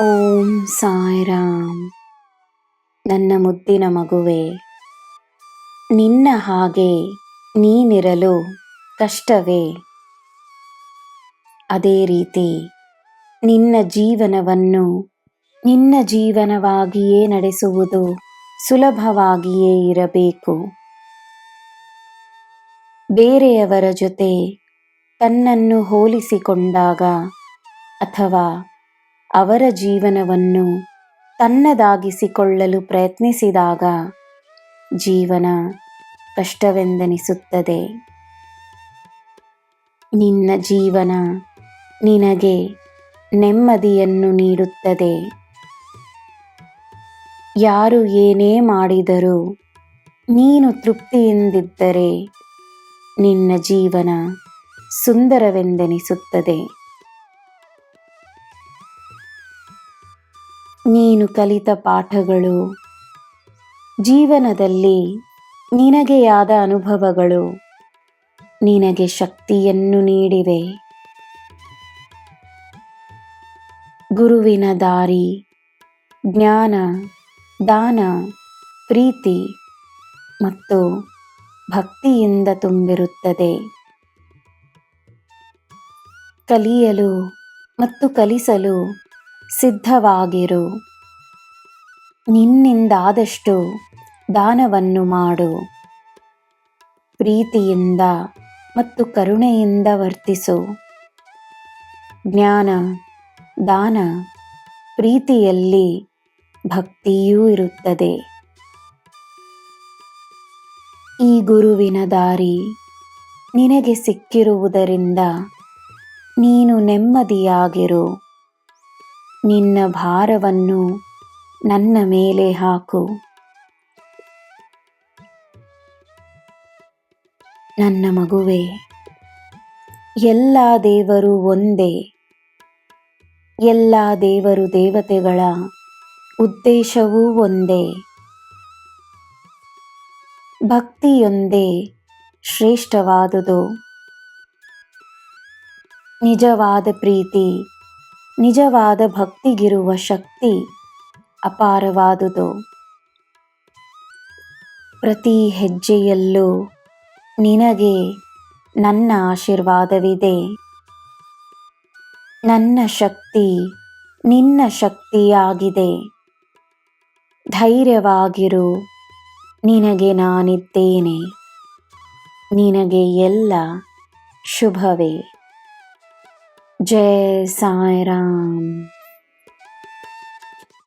ಓಂ ಸಾಯಿರಾಮ್. ನನ್ನ ಮುದ್ದಿನ ಮಗುವೆ, ನಿನ್ನ ಹಾಗೆ ನೀನಿರಲು ಕಷ್ಟವೇ? ಅದೇ ರೀತಿ ನಿನ್ನ ಜೀವನವನ್ನು ನಿನ್ನ ಜೀವನವಾಗಿಯೇ ನಡೆಸುವುದು ಸುಲಭವಾಗಿಯೇ ಇರಬೇಕು. ಬೇರೆಯವರ ಜೊತೆ ತನ್ನನ್ನು ಹೋಲಿಸಿಕೊಂಡಾಗ ಅಥವಾ ಅವರ ಜೀವನವನ್ನು ತನ್ನದಾಗಿಸಿಕೊಳ್ಳಲು ಪ್ರಯತ್ನಿಸಿದಾಗ ಜೀವನ ಕಷ್ಟವೆಂದೆನಿಸುತ್ತದೆ. ನಿನ್ನ ಜೀವನ ನಿನಗೆ ನೆಮ್ಮದಿಯನ್ನು ನೀಡುತ್ತದೆ. ಯಾರು ಏನೇ ಮಾಡಿದರೂ ನೀನು ತೃಪ್ತಿಯಿಂದಿದ್ದರೆ ನಿನ್ನ ಜೀವನ ಸುಂದರವೆಂದೆನಿಸುತ್ತದೆ. ನೀನು ಕಲಿತ ಪಾಠಗಳು. ಜೀವನದಲ್ಲಿ ನಿನಗೆಯಾದ ಅನುಭವಗಳು. ನಿನಗೆ ಶಕ್ತಿಯನ್ನು ನೀಡಿವೆ. ಗುರುವಿನ ದಾರಿ, ಜ್ಞಾನ, ದಾನ, ಪ್ರೀತಿ ಮತ್ತು ಭಕ್ತಿಯಿಂದ ತುಂಬಿರುತ್ತದೆ. ಕಲಿಯಲು ಮತ್ತು ಕಲಿಸಲು ಸಿದ್ಧವಾಗಿರು. ನಿನ್ನಿಂದಾದಷ್ಟು ದಾನವನ್ನು ಮಾಡು. ಪ್ರೀತಿಯಿಂದ ಮತ್ತು ಕರುಣೆಯಿಂದ ವರ್ತಿಸು. ಜ್ಞಾನ, ದಾನ ಪ್ರೀತಿಯಲ್ಲಿ ಭಕ್ತಿಯೂ ಇರುತ್ತದೆ. ಈ ಗುರುವಿನ ದಾರಿ ನಿನಗೆ ಸಿಕ್ಕಿರುವುದರಿಂದ ನೀನು ನೆಮ್ಮದಿಯಾಗಿರು. ನಿನ್ನ ಭಾರವನ್ನು ನನ್ನ ಮೇಲೆ ಹಾಕು. ನನ್ನ ಮಗುವೆ, ಎಲ್ಲ ದೇವರು ಒಂದೇ. ಎಲ್ಲ ದೇವರು ದೇವತೆಗಳ ಉದ್ದೇಶವೂ ಒಂದೇ. ಭಕ್ತಿಯೊಂದೇ ಶ್ರೇಷ್ಠವಾದುದು. ನಿಜವಾದ ಪ್ರೀತಿ ನಿಜವಾದ ಭಕ್ತಿಗಿರುವ ಶಕ್ತಿ ಅಪಾರವಾದುದು. ಪ್ರತಿ ಹೆಜ್ಜೆಯಲ್ಲೂ ನಿನಗೆ ನನ್ನ ಆಶೀರ್ವಾದವಿದೆ. ನನ್ನ ಶಕ್ತಿ ನಿನ್ನ ಶಕ್ತಿಯಾಗಿದೆ. ಧೈರ್ಯವಾಗಿರು ನಿನಗೆ ನಾನಿದ್ದೇನೆ. ನಿನಗೆ ಎಲ್ಲ ಶುಭವೇ. ಜಯ ಸಾಯಿರಾಮ್